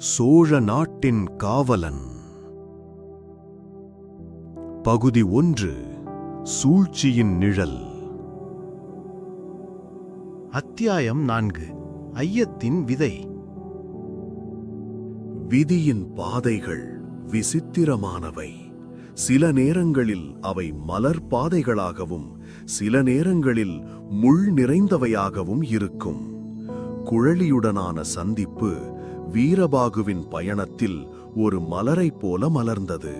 சோழ நாட்டின் காவலன். பகுதி ஒன்று சூழ்ச்சியின் நிழல். அத்தியாயம் நான்கு ஐயத்தின் விதை. விதியின் பாதைகள் விசித்திரமானவை. சில நேரங்களில் அவை மலர் பாதைகளாகவும் சில நேரங்களில் முள் நிறைந்தவையாகவும் இருக்கும். குழலியுடனான சந்திப்பு வீரபாகுவின் பயணத்தில் ஒரு மலரைப் போல மலர்ந்தது.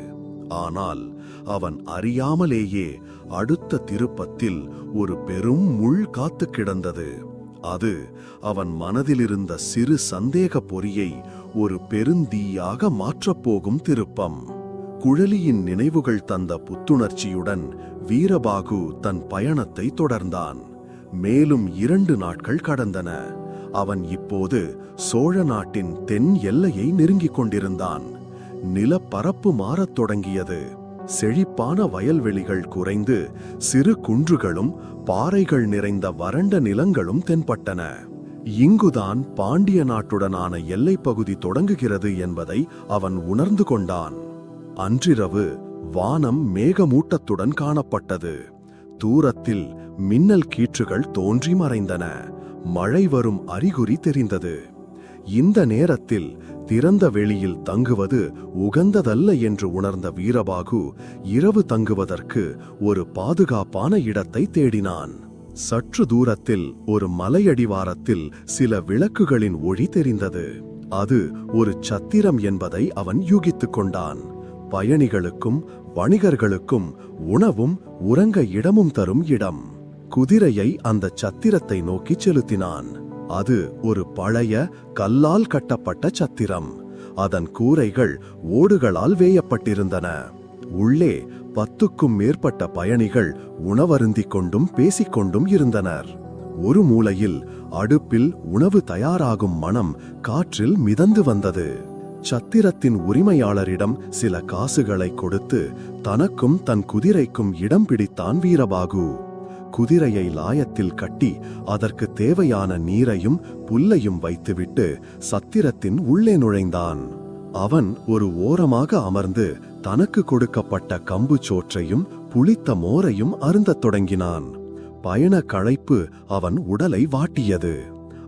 ஆனால் அவன் அறியாமலேயே அடுத்த திருப்பத்தில் ஒரு பெரும் முள் காத்து கிடந்தது. அது அவன் மனதிலிருந்த சிறு சந்தேக பொறியை ஒரு பெருந்தீயாக மாற்றப் போகும் திருப்பம். குழலியின் நினைவுகள் தந்த புத்துணர்ச்சியுடன் வீரபாகு தன் பயணத்தை தொடர்ந்தான். மேலும் இரண்டு நாட்கள் கடந்தன. அவன் இப்போது சோழ நாட்டின் தென் எல்லையை நெருங்கிக் கொண்டிருந்தான். நிலப்பரப்பு மாறத் தொடங்கியது. செழிப்பான வயல்வெளிகள் குறைந்து சிறு குன்றுகளும் பாறைகள் நிறைந்த வறண்ட நிலங்களும் தென்பட்டன. இங்குதான் பாண்டிய நாட்டுடனான எல்லைப் பகுதி தொடங்குகிறது என்பதை அவன் உணர்ந்து கொண்டான். அன்றிரவு வானம் மேகமூட்டத்துடன் காணப்பட்டது. தூரத்தில் மின்னல் கீற்றுகள் தோன்றி மறைந்தன. மழை வரும் அறிகுறி தெரிந்தது. இந்த நேரத்தில் திறந்த வெளியில் தங்குவது உகந்ததல்ல என்று உணர்ந்த வீரபாகு இரவு தங்குவதற்கு ஒரு பாதுகாப்பான இடத்தை தேடினான். சற்று தூரத்தில் ஒரு மலையடிவாரத்தில் சில விளக்குகளின் ஒளி தெரிந்தது. அது ஒரு சத்திரம் என்பதை அவன் யூகித்துக் கொண்டான். பயணிகளுக்கும் வணிகர்களுக்கும் உணவும் உறங்க இடமும் தரும் இடம். குதிரையை அந்த சத்திரத்தை நோக்கி செலுத்தினான். அது ஒரு பழைய கல்லால் கட்டப்பட்ட சத்திரம். அதன் கூரைகள் ஓடுகளால் வேயப்பட்டிருந்தன. உள்ளே பத்துக்கும் மேற்பட்ட பயணிகள் உணவருந்திக் கொண்டும் பேசிக்கொண்டும் இருந்தனர். ஒரு மூலையில் அடுப்பில் உணவு தயாராகும் மனம் காற்றில் மிதந்து வந்தது. சத்திரத்தின் உரிமையாளரிடம் சில காசுகளை கொடுத்து தனக்கும் தன் குதிரைக்கும் இடம் பிடித்தான் வீரபாகு. குதிரையை லாயத்தில் கட்டி அதற்கு தேவையான நீரையும் புல்லையும் வைத்துவிட்டு சத்திரத்தின் உள்ளே நுழைந்தான். அவன் ஒரு ஓரமாக அமர்ந்து தனக்கு கொடுக்கப்பட்ட கம்பு சோற்றையும் புளித்த மோரையும் அருந்தத் தொடங்கினான். பயண களைப்பு அவன் உடலை வாட்டியது.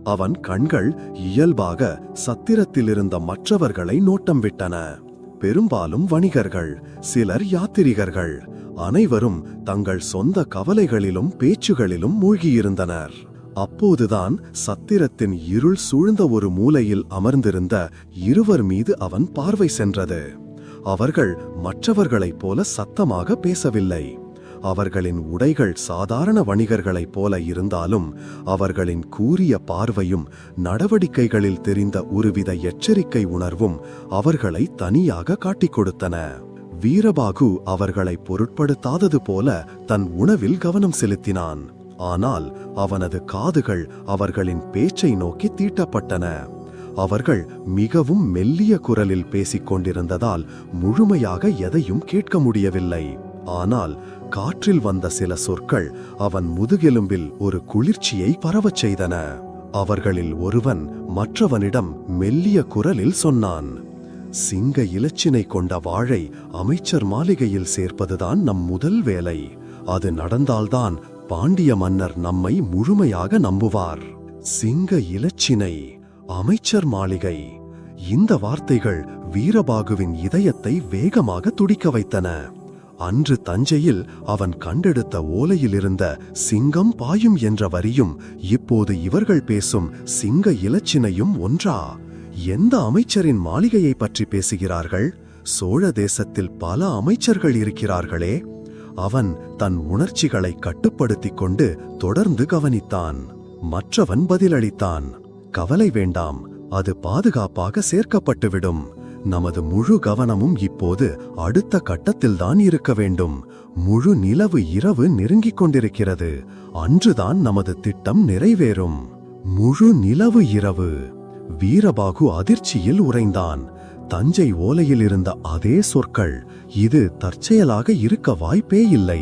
அவன் கண்கள் இயல்பாக சத்திரத்தில் இருந்த மற்றவர்களை நோட்டம் விட்டன. பெரும்பாலும் வணிகர்கள் சிலர் யாத்திரிகர்கள். அனைவரும் தங்கள் சொந்த கவலைகளிலும் பேச்சுகளிலும் மூழ்கியிருந்தனர். அப்போதுதான் சத்திரத்தின் இருள் சூழ்ந்த ஒரு மூலையில் அமர்ந்திருந்த இருவர் மீது அவன் பார்வை சென்றது. அவர்கள் மற்றவர்களைப் போல சத்தமாக பேசவில்லை. அவர்களின் உடைகள் சாதாரண வணிகர்களைப் போல இருந்தாலும் அவர்களின் கூரிய பார்வையும் நடவடிக்கைகளில் தெரிந்த ஒருவித எச்சரிக்கை உணர்வும் அவர்களை தனியாக காட்டிக் கொடுத்தன. வீரபாகு அவர்களை பொருட்படுத்தாதது போல தன் உணவில் கவனம் செலுத்தினான். ஆனால் அவனது காதுகள் அவர்களின் பேச்சை நோக்கி தீட்டப்பட்டன. அவர்கள் மிகவும் மெல்லிய குரலில் பேசிக் கொண்டிருந்ததால் முழுமையாக எதையும் கேட்க முடியவில்லை. ஆனால் காற்றில் வந்த சில சொற்கள் அவன் முதுகெலும்பில் ஒரு குளிர்ச்சியை பரவச் செய்தன. அவர்களில் ஒருவன் மற்றவனிடம் மெல்லிய குரலில் சொன்னான் சிங்க இலச்சினை கொண்ட வாழை அமைச்சர் மாளிகையில் சேர்ப்பதுதான் நம் முதல் வேலை. அது நடந்தால்தான் பாண்டிய மன்னர் நம்மை முழுமையாக நம்புவார். சிங்க இலச்சினை அமைச்சர் மாளிகை. இந்த வார்த்தைகள் வீரபாகுவின் இதயத்தை வேகமாக துடிக்க வைத்தன. அன்று தஞ்சையில் அவன் கண்டெடுத்த ஓலையில் இருந்த சிங்கம் பாயும் என்ற வரியும் இப்போது இவர்கள் பேசும் சிங்க இலச்சினையும் ஒன்றா? எந்த அமைச்சரின் மாளிகையை பற்றி பேசுகிறார்கள்? சோழ தேசத்தில் பல அமைச்சர்கள் இருக்கிறார்களே. அவன் தன் உணர்ச்சிகளை கட்டுப்படுத்திக் கொண்டு தொடர்ந்து கவனித்தான். மற்றவன் பதிலளித்தான். கவலை வேண்டாம். அது பாதுகாப்பாக சேர்க்கப்பட்டுவிடும். நமது முழு கவனமும் இப்போது அடுத்த கட்டத்தில்தான் இருக்க வேண்டும். முழு நிலவு இரவு நெருங்கிக் கொண்டிருக்கிறது. அன்றுதான் நமது திட்டம் நிறைவேறும். முழு நிலவு இரவு. வீரபாகு அதிர்ச்சியில் உறைந்தான். தஞ்சை ஓலையில் இருந்த அதே சொற்கள் இது தற்செயலாக இருக்க வாய்ப்பே இல்லை.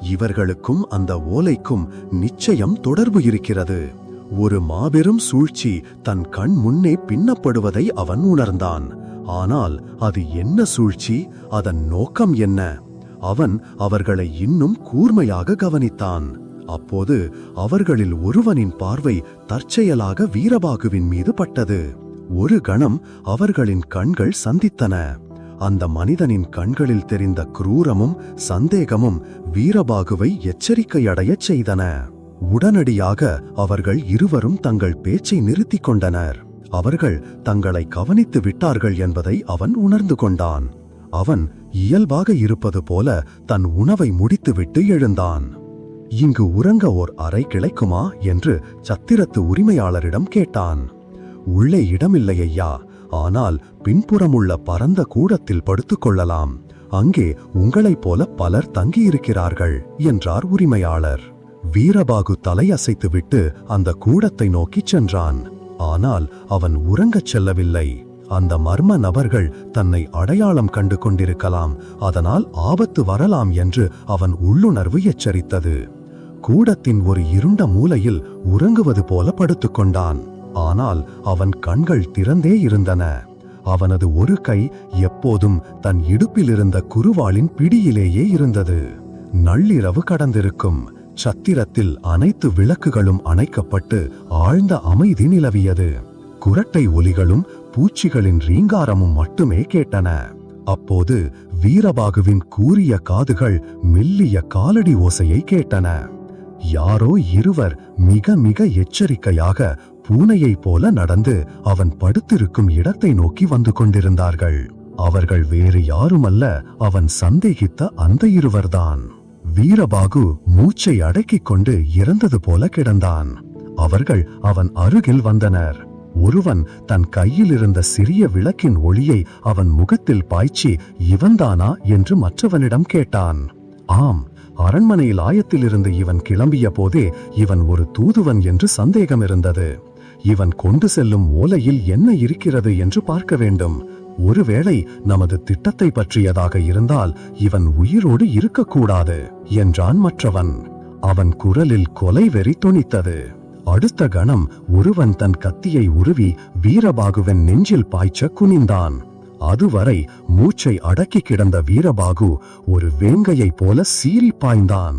இவர்களுக்கும் அந்த ஓலைக்கும் நிச்சயம் தொடர்பு இருக்கிறது. ஒரு மாபெரும் சூழ்ச்சி தன் கண் முன்னே பின்னப்படுவதை அவன் உணர்ந்தான். ஆனால் அது என்ன சூழ்ச்சி? அதன் நோக்கம் என்ன? அவன் அவர்களை இன்னும் கூர்மையாக கவனித்தான். அப்போது அவர்களில் ஒருவனின் பார்வை தற்செயலாக வீரபாகுவின் மீது பட்டது. ஒரு கணம் அவர்களின் கண்கள் சந்தித்தன. அந்த மனிதனின் கண்களில் தெரிந்த குரூரமும் சந்தேகமும் வீரபாகுவை எச்சரிக்கையடையச் செய்தன. உடனடியாக அவர்கள் இருவரும் தங்கள் பேச்சை நிறுத்திக் கொண்டனர். அவர்கள் தங்களை கவனித்து விட்டார்கள் என்பதை அவன் உணர்ந்து கொண்டான். அவன் இயல்பாக இருப்பது போல தன் உணவை முடித்துவிட்டு எழுந்தான். இங்கு உறங்க ஓர் அறை கிடைக்குமா என்று சத்திரத்து உரிமையாளரிடம் கேட்டான். உள்ளே இடமில்லை ஐயா. ஆனால் பின்புறமுள்ள பரந்த கூடத்தில் படுத்துக் கொள்ளலாம். அங்கே உங்களைப் போல பலர் தங்கியிருக்கிறார்கள் என்றார் உரிமையாளர். வீரபாகு தலையசைத்துவிட்டு அந்த கூடத்தை நோக்கிச் சென்றான். ஆனால் அவன் உறங்கச் செல்லவில்லை. அந்த மர்ம நபர்கள் தன்னை அடையாளம் கண்டு கொண்டிருக்கலாம். அதனால் ஆபத்து வரலாம் என்று அவன் உள்ளுணர்வு எச்சரித்தது. கூடத்தின் ஒரு இருண்ட மூலையில் உறங்குவது போல படுத்துக்கொண்டான். ஆனால் அவன் கண்கள் திறந்தே இருந்தன. அவனது ஒரு கை எப்போதும் தன் இடுப்பில் இருந்த குருவாளின் பிடியிலேயே இருந்தது. நள்ளிரவு கடந்திருக்கும். சத்திரத்தில் அனைத்து விளக்குகளும் அணைக்கப்பட்டு ஆழ்ந்த அமைதி நிலவியது. குரட்டை ஒலிகளும் பூச்சிகளின் ரீங்காரமும் மட்டுமே கேட்டன. அப்போது வீரபாகுவின் கூறிய காதுகள் மெல்லிய காலடி ஓசையை கேட்டன. யாரோ இருவர் மிக மிக எச்சரிக்கையாக பூனையைப் போல நடந்து அவன் படுத்திருக்கும் இடத்தை நோக்கி வந்து கொண்டிருந்தார்கள். அவர்கள் வேறு யாருமல்ல அவன் சந்தேகித்த அந்த இருவர்தான். வீரபாகு மூச்சை அடக்கிக் கொண்டு இறந்தது போல கிடந்தான். அவர்கள் அவன் அருகில் வந்தனர். ஒருவன் தன் கையில் இருந்த சிறிய விளக்கின் ஒளியை அவன் முகத்தில் பாய்ச்சி இவன்தானா? என்று மற்றவனிடம் கேட்டான். ஆம் அரண்மனையில் ஆயத்திலிருந்து இவன் கிளம்பிய போதே இவன் ஒரு தூதுவன் என்று சந்தேகம் இருந்தது இவன் கொண்டு செல்லும் ஓலையில் என்ன இருக்கிறது என்று பார்க்க வேண்டும். ஒருவேளை நமது திட்டத்தை பற்றியதாக இருந்தால் இவன் உயிரோடு இருக்கக்கூடாது என்றான் மற்றவன். அவன் குரலில் கொலை வெறி துணித்தது அடுத்த கணம் ஒருவன் தன் கத்தியை உருவி வீரபாகுவன் நெஞ்சில் பாய்ச்ச குனிந்தான். அதுவரை மூச்சை அடக்கி கிடந்த வீரபாகு ஒரு வேங்கையைப் போல சீறி பாய்ந்தான்.